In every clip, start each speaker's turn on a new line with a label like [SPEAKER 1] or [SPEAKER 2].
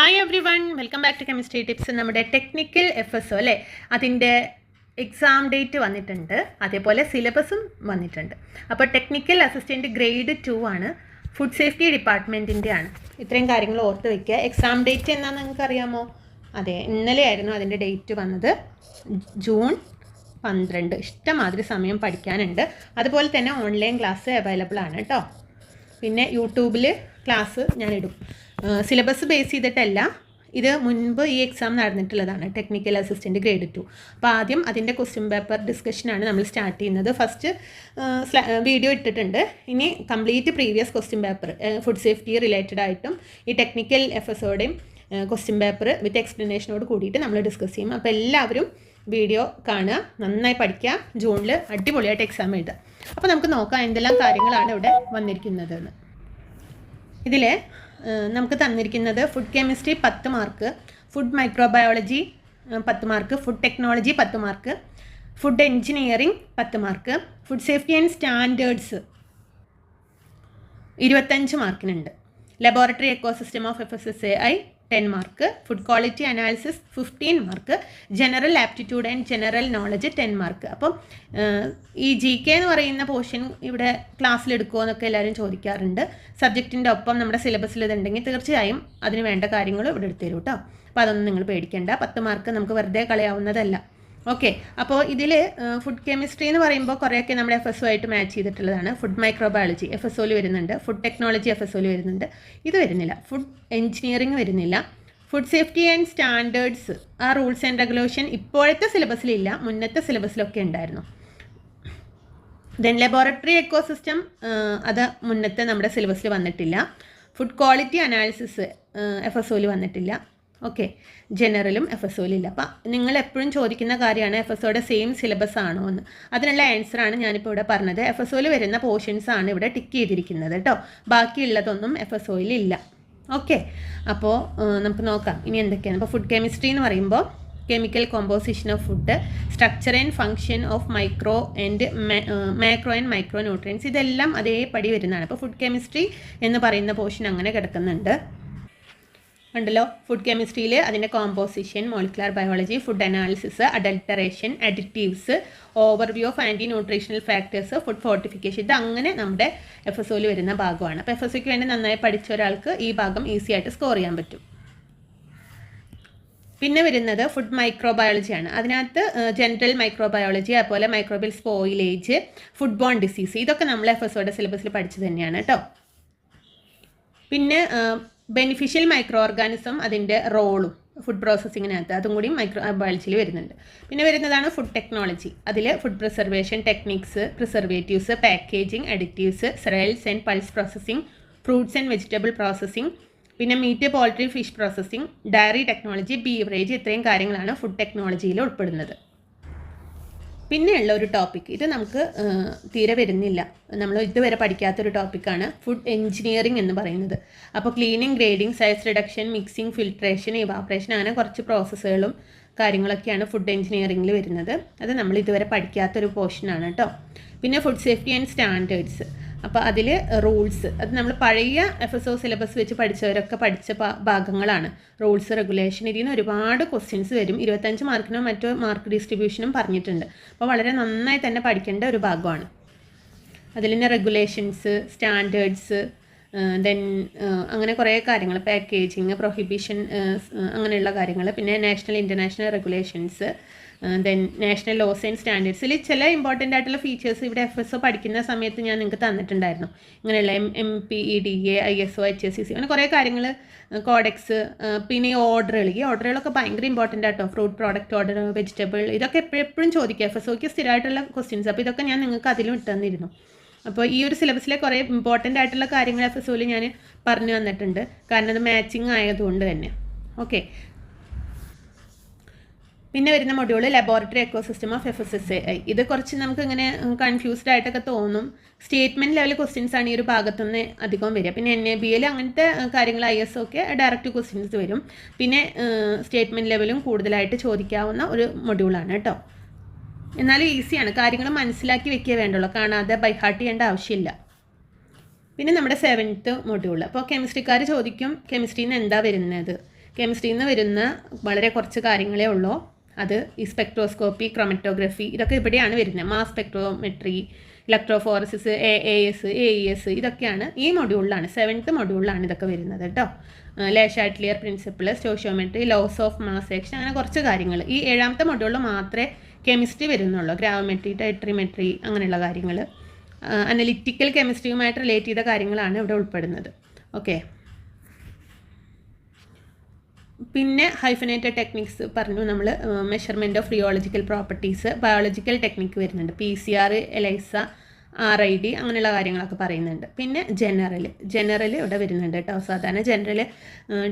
[SPEAKER 1] Hi everyone welcome back to chemistry tips നമ്മുടെ technical F S O അല്ലേ? അതിന്റെ exam date വന്നിട്ടുണ്ട്. അതേപോലെ സിലബസും വന്നിട്ടുണ്ട്. അപ്പോൾ ടെക്നിക്കൽ അസിസ്റ്റന്റ് ഗ്രേഡ് ടു ആണ്. ഫുഡ് സേഫ്റ്റി ഡിപ്പാർട്ട്മെന്റിന്റെ ആണ്. ഇത്രയും കാര്യങ്ങൾ ഓർത്ത് വയ്ക്കുക എക്സാം ഡേറ്റ് എന്നാന്ന് നിങ്ങൾക്ക് അറിയാമോ? അതെ ഇന്നലെയായിരുന്നു അതിന്റെ ഡേറ്റ് വന്നത്. ജൂൺ പന്ത്രണ്ട്. ഇഷ്ടമാതിരി സമയം പഠിക്കാനുണ്ട്. അതുപോലെ തന്നെ ഓൺലൈൻ ക്ലാസ് അവൈലബിൾ ആണ് കേട്ടോ. പിന്നെ യൂട്യൂബിൽ ക്ലാസ് ഞാൻ ഇടും. സിലബസ് ബേസ് ചെയ്തിട്ടല്ല. ഇത് മുൻപ് ഈ എക്സാം നടന്നിട്ടുള്ളതാണ്. ടെക്നിക്കൽ അസിസ്റ്റന്റ് ഗ്രേഡ് ടു അപ്പോൾ ആദ്യം അതിന്റെ ക്വസ്റ്റ്യൻ പേപ്പർ ഡിസ്കഷനാണ് നമ്മൾ സ്റ്റാർട്ട് ചെയ്യുന്നത്. ഫസ്റ്റ് വീഡിയോ ഇട്ടിട്ടുണ്ട്. ഇനി complete previous question paper food safety related ആയിട്ടും ഈ ടെക്നിക്കൽ എഫ് എസോടെയും ക്വസ്റ്റ്യൻ പേപ്പർ വിത്ത് എക്സ്പ്ലനേഷനോട് കൂടിയിട്ട് നമ്മൾ ഡിസ്കസ് ചെയ്യും. അപ്പോൾ എല്ലാവരും വീഡിയോ കാണുക നന്നായി പഠിക്കുക ജൂണിൽ അടിപൊളിയായിട്ട് എക്സാം എഴുതുക. അപ്പോൾ നമുക്ക് നോക്കാം എന്തെല്ലാം കാര്യങ്ങളാണ് ഇവിടെ വന്നിരിക്കുന്നതെന്ന് ഇതിൽ നമുക്ക് തന്നിരിക്കുന്നത് ഫുഡ് കെമിസ്ട്രി പത്ത് മാർക്ക് ഫുഡ് മൈക്രോബയോളജി പത്ത് മാർക്ക് ഫുഡ് ടെക്നോളജി പത്ത് മാർക്ക് ഫുഡ് എൻജിനീയറിംഗ് പത്ത് mark food safety and standards ഇരുപത്തഞ്ച് മാർക്കിനുണ്ട് laboratory ecosystem of F S S A I ten mark food quality analysis fifteen mark general aptitude and general knowledge ten mark അപ്പം ഈ G K എന്ന് പറയുന്ന portion ഇവിടെ ക്ലാസ്സിൽ എടുക്കുമോ എന്നൊക്കെ എല്ലാവരും ചോദിക്കാറുണ്ട്. സബ്ജക്റ്റിന്റെ ഒപ്പം നമ്മുടെ സിലബസിൽ ഇതുണ്ടെങ്കിൽ തീർച്ചയായും അതിന് വേണ്ട കാര്യങ്ങൾ ഇവിടെ എടുത്തു തരും കേട്ടോ അപ്പോൾ അതൊന്നും നിങ്ങൾ പേടിക്കേണ്ട. പത്ത് മാർക്ക് നമുക്ക് വെറുതെ കളയാവുന്നതല്ല. ഓക്കെ അപ്പോൾ ഇതിൽ ഫുഡ് കെമിസ്ട്രി എന്ന് പറയുമ്പോൾ കുറേയൊക്കെ നമ്മുടെ എഫ് എസ് ആയിട്ട് മാച്ച് ചെയ്തിട്ടുള്ളതാണ്. ഫുഡ് മൈക്രോബയോളജി എഫ് എസ് ഒയിൽ വരുന്നുണ്ട്. ഫുഡ് ടെക്നോളജി എഫ് എസ് ഒയിൽ വരുന്നുണ്ട്. ഇത് വരുന്നില്ല. ഫുഡ് എഞ്ചിനീയറിംഗ് വരുന്നില്ല. ഫുഡ് സേഫ്റ്റി ആൻഡ് സ്റ്റാൻഡേർഡ്സ് ആ റൂൾസ് ആൻഡ് റെഗുലേഷൻ ഇപ്പോഴത്തെ സിലബസിലില്ല മുന്നത്തെ സിലബസിലൊക്കെ ഉണ്ടായിരുന്നു. ദെൻ ലബോറട്ടറി എക്കോസിസ്റ്റം അത് മുന്നത്തെ നമ്മുടെ സിലബസിൽ വന്നിട്ടില്ല. Food quality analysis F S ഒയിൽ വന്നിട്ടില്ല. ഓക്കെ ജനറലും എഫ് എസ് ഒയിലില്ല അപ്പം നിങ്ങൾ എപ്പോഴും ചോദിക്കുന്ന കാര്യമാണ് എഫ് എസ് ഒയുടെ സെയിം സിലബസ് ആണോ എന്ന്. അതിനുള്ള ആൻസറാണ് ഞാനിപ്പോൾ ഇവിടെ പറഞ്ഞത്. എഫ് എസ് ഒയിൽ വരുന്ന പോർഷൻസ് ആണ് ഇവിടെ ടിക്ക് ചെയ്തിരിക്കുന്നത് കേട്ടോ ബാക്കിയുള്ളതൊന്നും എഫ് എസ് ഒയിൽ ഇല്ല ഓക്കെ അപ്പോൾ നമുക്ക് നോക്കാം. ഇനി എന്തൊക്കെയാണ്? അപ്പോൾ ഫുഡ് കെമിസ്ട്രി എന്ന് പറയുമ്പോൾ chemical composition of food structure and function of micro and macro and micro nutrients ഇതെല്ലാം അതേപടി വരുന്നതാണ്. അപ്പോൾ ഫുഡ് കെമിസ്ട്രി എന്ന് പറയുന്ന പോർഷൻ അങ്ങനെ കിടക്കുന്നുണ്ട്. ഉണ്ടല്ലോ? ഫുഡ് കെമിസ്ട്രിയിൽ അതിന്റെ composition molecular biology food analysis adulteration additives overview of anti nutritional factors food fortification ഇത് അങ്ങനെ നമ്മുടെ എഫ് എസ് ഒയിൽ വരുന്ന ഭാഗമാണ്. അപ്പോൾ എഫ് എസ് ഒക്ക് വേണ്ടി നന്നായി പഠിച്ച ഒരാൾക്ക് ഈ ഭാഗം ഈസി ആയിട്ട് സ്കോർ ചെയ്യാൻ പറ്റും. പിന്നെ വരുന്നത് ഫുഡ് മൈക്രോബയോളജിയാണ് അതിനകത്ത് ജനറൽ മൈക്രോബയോളജി അതുപോലെ microbial spoilage food borne disease ഇതൊക്കെ നമ്മൾ എഫ് എസ് ഒയുടെ സിലബസിൽ പഠിച്ചു തന്നെയാണ് കേട്ടോ. പിന്നെ ബെനിഫിഷ്യൽ മൈക്രോ ഓർഗാനിസം അതിന്റെ റോളും ഫുഡ് പ്രോസസ്സിങ്ങിനകത്ത് അതും കൂടി മൈക്രോ ബയോളജിയിൽ വരുന്നുണ്ട്. പിന്നെ വരുന്നതാണ് ഫുഡ് ടെക്നോളജി അതിൽ food preservation techniques preservatives packaging additives cereals and pulse processing fruits and vegetable processing പിന്നെ meat poultry fish processing dairy technology beverage ഇത്രയും കാര്യങ്ങളാണ് ഫുഡ് ടെക്നോളജിയിൽ ഉൾപ്പെടുന്നത്. പിന്നെയുള്ള ഒരു ടോപ്പിക് ഇത് നമുക്ക് തീരെ വരുന്നില്ല. നമ്മൾ ഇതുവരെ പഠിക്കാത്തൊരു ടോപ്പിക്കാണ് ഫുഡ് എഞ്ചിനീയറിംഗ് എന്ന് പറയുന്നത്. അപ്പോൾ cleaning grading size reduction mixing filtration evaporation അങ്ങനെ കുറച്ച് പ്രോസസ്സുകളും കാര്യങ്ങളൊക്കെയാണ് ഫുഡ് എഞ്ചിനീയറിംഗിൽ വരുന്നത്. അത് നമ്മൾ ഇതുവരെ പഠിക്കാത്തൊരു പോർഷനാണ് കേട്ടോ. പിന്നെ ഫുഡ് സേഫ്റ്റി ആൻഡ് സ്റ്റാൻഡേർഡ്സ് അപ്പോൾ അതിൽ റൂൾസ്. അത് നമ്മൾ പഴയ എഫ് എസ് ഒ സിലബസ് വെച്ച് പഠിച്ചവരൊക്കെ പഠിച്ച ഭാഗങ്ങളാണ്. റൂൾസ് റെഗുലേഷൻ ഇതിൽ നിന്ന് ഒരുപാട് ക്വസ്റ്റ്യൻസ് വരും. ഇരുപത്തഞ്ച് മാർക്കിനോ മറ്റോ മാർക്ക് ഡിസ്ട്രിബ്യൂഷനും പറഞ്ഞിട്ടുണ്ട്. അപ്പോൾ വളരെ നന്നായി തന്നെ പഠിക്കേണ്ട ഒരു ഭാഗമാണ്. അതിൽ തന്നെ റെഗുലേഷൻസ് സ്റ്റാൻഡേർഡ്സ് ദെൻ അങ്ങനെ കുറേ കാര്യങ്ങൾ പാക്കേജിങ് പ്രൊഹിബിഷൻ അങ്ങനെയുള്ള കാര്യങ്ങൾ പിന്നെ national international regulations then national laws and സ്റ്റാൻഡേർഡ്സിൽ ചില ഇമ്പോർട്ടന്റ് ആയിട്ടുള്ള ഫീച്ചേഴ്സ് ഇവിടെ എഫ് എസ് ഒ പഠിക്കുന്ന സമയത്ത് ഞാൻ നിങ്ങൾക്ക് തന്നിട്ടുണ്ടായിരുന്നു. ഇങ്ങനെയുള്ള M M P E D A I S O H S C C അങ്ങനെ കുറേ കാര്യങ്ങൾ കോഡെക്സ് പിന്നെ ഓർഡറുകൾ ഈ ഓർഡറുകളൊക്കെ ഭയങ്കര ഇമ്പോർട്ടന്റ് ആട്ടോ. ഫ്രൂട്ട് പ്രോഡക്റ്റ് ഓർഡർ വെജിറ്റബിൾ ഇതൊക്കെ എപ്പോഴും ചോദിക്കുക. എഫ് എസ് ഒക്ക് സ്ഥിരമായിട്ടുള്ള ക്വസ്റ്റ്യൻസ് അപ്പോൾ ഇതൊക്കെ ഞാൻ നിങ്ങൾക്ക് അതിലും ഇട്ടു തന്നിരുന്നു അപ്പോൾ ഈ ഒരു സിലബസിലെ കുറേ ഇമ്പോർട്ടന്റ് ആയിട്ടുള്ള കാര്യങ്ങൾ എഫ് എസ് ഒയിൽ ഞാൻ പറഞ്ഞു തന്നിട്ടുണ്ട്. കാരണം അത് മാച്ചിങ് ആയതുകൊണ്ട് തന്നെ. ഓക്കെ പിന്നെ വരുന്ന module laboratory ecosystem of F S S A I ഇത് കുറച്ച് നമുക്ക് ഇങ്ങനെ കൺഫ്യൂസ്ഡ് ആയിട്ടൊക്കെ തോന്നും. സ്റ്റേറ്റ്മെന്റ് ലെവൽ ക്വസ്റ്റ്യൻസ് ആണ് ഈ ഒരു ഭാഗത്തുനിന്ന് അധികം വരിക. പിന്നെ എൻ എ ബി എൽ അങ്ങനത്തെ കാര്യങ്ങൾ ഐ എസ് ഒക്കെ ഡയറക്റ്റ് ക്വസ്റ്റ്യൻസ് വരും. പിന്നെ സ്റ്റേറ്റ്മെന്റ് ലെവലും കൂടുതലായിട്ട് ചോദിക്കാവുന്ന ഒരു മൊഡ്യൂളാണ് കേട്ടോ എന്നാലും ഈസിയാണ്. കാര്യങ്ങൾ മനസ്സിലാക്കി വെക്കേ വേണ്ടുള്ളൂ. കാണാതെ ബൈഹാർട്ട് ചെയ്യേണ്ട ആവശ്യമില്ല. പിന്നെ നമ്മുടെ സെവൻത്ത് മൊഡ്യൂൾ അപ്പോൾ കെമിസ്ട്രിക്കാർ ചോദിക്കും കെമിസ്ട്രിയിൽ നിന്ന് എന്താ വരുന്നത്? കെമിസ്ട്രിയിൽ നിന്ന് വരുന്ന വളരെ കുറച്ച് കാര്യങ്ങളേ ഉള്ളൂ. അത് ഈ സ്പെക്ട്രോസ്കോപ്പി ക്രൊമറ്റോഗ്രഫി ഇതൊക്കെ ഇവിടെയാണ് വരുന്നത്. Mass spectrometry electrophoresis A A S A E S ഇതൊക്കെയാണ് ഈ മൊഡ്യൂളിലാണ് സെവൻത്ത് മൊഡ്യൂളിലാണ് ഇതൊക്കെ വരുന്നത് കേട്ടോ. Le Chatelier principle stoichiometry laws of mass section അങ്ങനെ കുറച്ച് കാര്യങ്ങൾ. ഈ ഏഴാമത്തെ മൊഡ്യൂളിൽ മാത്രമേ കെമിസ്ട്രി വരുന്നുള്ളൂ. ഗ്രാവമെട്രി ടൈട്രിമെട്രി അങ്ങനെയുള്ള കാര്യങ്ങൾ. അനലിറ്റിക്കൽ കെമിസ്ട്രിയുമായിട്ട് റിലേറ്റ് ചെയ്ത കാര്യങ്ങളാണ് ഇവിടെ ഉൾപ്പെടുന്നത്. ഓക്കെ പിന്നെ ഹൈഫനേറ്റഡ് ടെക്നിക്സ് പറഞ്ഞു നമ്മൾ measurement of rheological properties biological technique വരുന്നുണ്ട്. P C R ELISA R I D അങ്ങനെയുള്ള കാര്യങ്ങളൊക്കെ പറയുന്നുണ്ട്. പിന്നെ ജനറൽ ജനറൽ ഇവിടെ വരുന്നുണ്ട് കേട്ടോ സാധാരണ ജനറൽ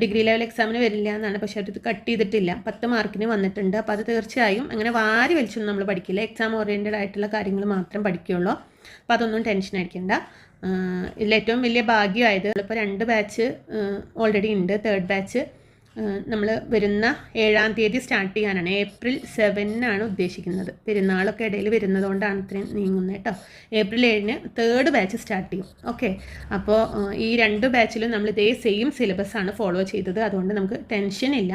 [SPEAKER 1] ഡിഗ്രി ലെവൽ എക്സാമിന് വരില്ല എന്നാണ്. പക്ഷേ അത് കട്ട് ചെയ്തിട്ടില്ല. പത്ത് മാർക്കിന് വന്നിട്ടുണ്ട്. അപ്പോൾ അത് തീർച്ചയായും അങ്ങനെ വാരി വലിച്ചൊന്നും നമ്മൾ പഠിക്കില്ല. എക്സാം ഓറിയന്റഡ് ആയിട്ടുള്ള കാര്യങ്ങൾ മാത്രം പഠിക്കുകയുള്ളൂ അപ്പോൾ അതൊന്നും ടെൻഷൻ അടിക്കേണ്ട. ഇതിൽ ഏറ്റവും വലിയ ഭാഗ്യമായത് ഇപ്പോൾ രണ്ട് ബാച്ച് ഓൾറെഡി ഉണ്ട്. തേർഡ് ബാച്ച് നമ്മൾ വരുന്ന ഏഴാം തീയതി സ്റ്റാർട്ട് ചെയ്യാനാണ്. ഏപ്രിൽ സെവനാണ് ഉദ്ദേശിക്കുന്നത്. പെരുന്നാളൊക്കെ ഇടയിൽ വരുന്നതുകൊണ്ടാണ് ഇത്രയും നീങ്ങുന്നത് കേട്ടോ ഏപ്രിൽ ഏഴിന് തേർഡ് ബാച്ച് സ്റ്റാർട്ട് ചെയ്യും. ഓക്കെ അപ്പോൾ ഈ രണ്ട് ബാച്ചിലും നമ്മൾ ഇതേ സെയിം സിലബസ് ആണ് ഫോളോ ചെയ്തത്. അതുകൊണ്ട് നമുക്ക് ടെൻഷൻ ഇല്ല.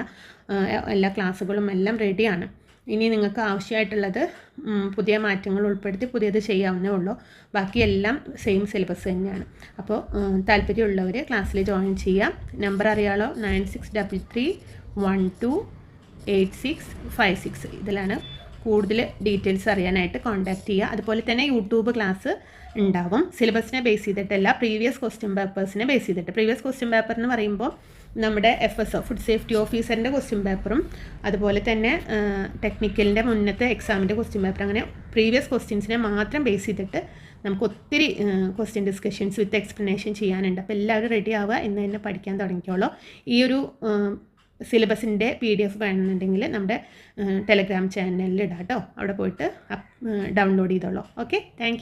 [SPEAKER 1] എല്ലാ ക്ലാസ്സുകളും എല്ലാം റെഡിയാണ് ഇനി നിങ്ങൾക്ക് ആവശ്യമായിട്ടുള്ളത് പുതിയ മാറ്റങ്ങൾ ഉൾപ്പെടുത്തി പുതിയത് ചെയ്യാവുന്നേ ഉള്ളൂ. ബാക്കിയെല്ലാം സെയിം സിലബസ് തന്നെയാണ്. അപ്പോൾ താല്പര്യമുള്ളവർ ക്ലാസ്സിൽ ജോയിൻ ചെയ്യാം. നമ്പർ അറിയാലോ? Nine six double three one two eight six five six ഇതിലാണ് കൂടുതൽ ഡീറ്റെയിൽസ് അറിയാനായിട്ട് കോൺടാക്റ്റ് ചെയ്യുക. അതുപോലെ തന്നെ യൂട്യൂബ് ക്ലാസ് ഉണ്ടാവും. സിലബസിനെ ബേസ് ചെയ്തിട്ടല്ല പ്രീവിയസ് ക്വസ്റ്റ്യൻ പേപ്പേഴ്സിനെ ബേസ് ചെയ്തിട്ട്. പ്രീവിയസ് ക്വസ്റ്റ്യൻ പേപ്പർ എന്ന് പറയുമ്പോൾ നമ്മുടെ F S O food safety ഓഫീസറിന്റെ question പേപ്പറും അതുപോലെ തന്നെ ടെക്നിക്കലിന്റെ മുന്നത്തെ എക്സാമിന്റെ ക്വസ്റ്റ്യൻ പേപ്പർ അങ്ങനെ പ്രീവിയസ് ക്വസ്റ്റ്യൻസിനെ മാത്രം ബേസ് ചെയ്തിട്ട് നമുക്ക് ഒത്തിരി ക്വസ്റ്റ്യൻ ഡിസ്കഷൻസ് വിത്ത് എക്സ്പ്ലനേഷൻ ചെയ്യാനുണ്ട്. അപ്പോൾ എല്ലാവരും റെഡി ആവുക എന്ന് തന്നെ പഠിക്കാൻ തുടങ്ങിക്കോളൂ. ഈ ഒരു സിലബസിന്റെ പി ഡി എഫ് വേണമെന്നുണ്ടെങ്കിൽ നമ്മുടെ ടെലഗ്രാം ചാനലിൽ ഇടാം കേട്ടോ. അവിടെ പോയിട്ട് ഡൗൺലോഡ് ചെയ്തോളൂ. ഓക്കെ? താങ്ക്